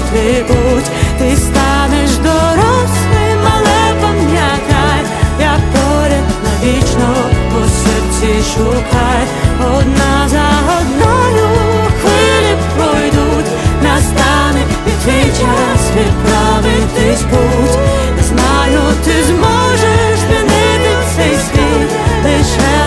куди-небудь, ти станеш дорослим, але пам'ятай, я поряд навічно по серці шукай, одна за одною хвилі пройдуть, настане і твій час відправитись путь. Знаю, ти зможеш змінити цей світ лише.